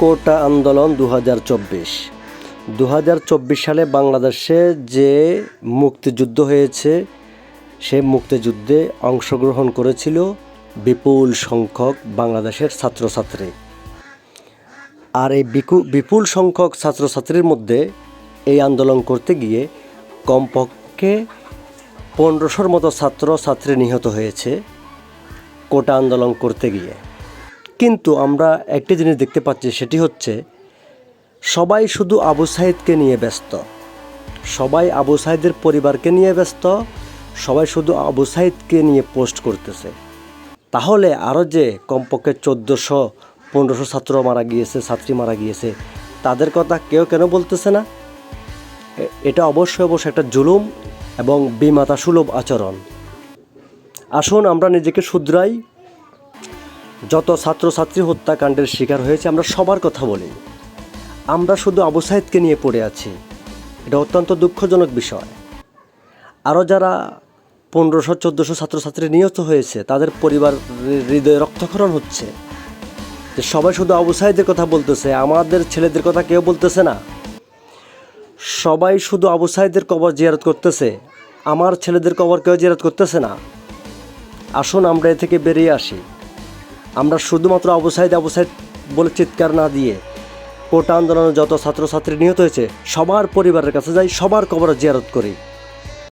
কোটা আন্দোলন দু হাজার চব্বিশ। দু হাজার চব্বিশ সালে বাংলাদেশে যে মুক্তিযুদ্ধ হয়েছে, সে মুক্তিযুদ্ধে অংশগ্রহণ করেছিল বিপুল সংখ্যক বাংলাদেশের ছাত্রছাত্রী। আর এই বিপুল সংখ্যক ছাত্রছাত্রীর মধ্যে এই আন্দোলন করতে গিয়ে কমপক্ষে পনেরোশোর মতো ছাত্র ছাত্রী নিহত হয়েছে কোটা আন্দোলন করতে গিয়ে। কিন্তু আমরা একটি জিনিস দেখতে পাচ্ছি, সেটি হচ্ছে সবাই শুধু আবু সাইদকে নিয়ে ব্যস্ত। সবাই আবু সাইদের পরিবারকে নিয়ে ব্যস্ত, সবাই শুধু আবু সাইদকে নিয়ে পোস্ট করতেছে। তাহলে আরও যে কমপক্ষে চোদ্দোশো, পনেরোশো ছাত্র মারা গিয়েছে, ছাত্রী মারা গিয়েছে, তাদের কথা কেউ কেন বলতেছে না? এটা অবশ্যই অবশ্যই একটা জুলুম এবং বিমাতা সুলভ আচরণ। আসুন আমরা নিজেকে শুধরাই যত ছাত্রছাত্রী হত্যাকাণ্ডের শিকার হয়েছে, আমরা সবার কথা বলি। আমরা শুধু আবু সাহেদকে নিয়ে পড়ে আছি। এটা অত্যন্ত দুঃখজনক বিষয়। আরও যারা পনেরোশো, চোদ্দোশো ছাত্রছাত্রী নিহত হয়েছে, তাদের পরিবার হৃদয়ে রক্তক্ষরণ হচ্ছে। যে সবাই শুধু আবু সাইদের কথা বলতেছে, আমাদের ছেলেদের কথা কেউ বলতেছে না। সবাই শুধু আবু সাহেদের কবর জিয়ারত করতেছে, আমার ছেলেদের কবর কেউ জিয়ারত করতেছে না। আসুন, আমরা এ থেকে বেরিয়ে আসি। আমরা শুধুমাত্র অবসায়িত অবসায়িত বলে চিৎকার না দিয়ে কোটা আন্দোলনে যত ছাত্রছাত্রী নিহত হয়েছে, সবার পরিবারের কাছে যাই, সবার কবর জিয়ারত করি।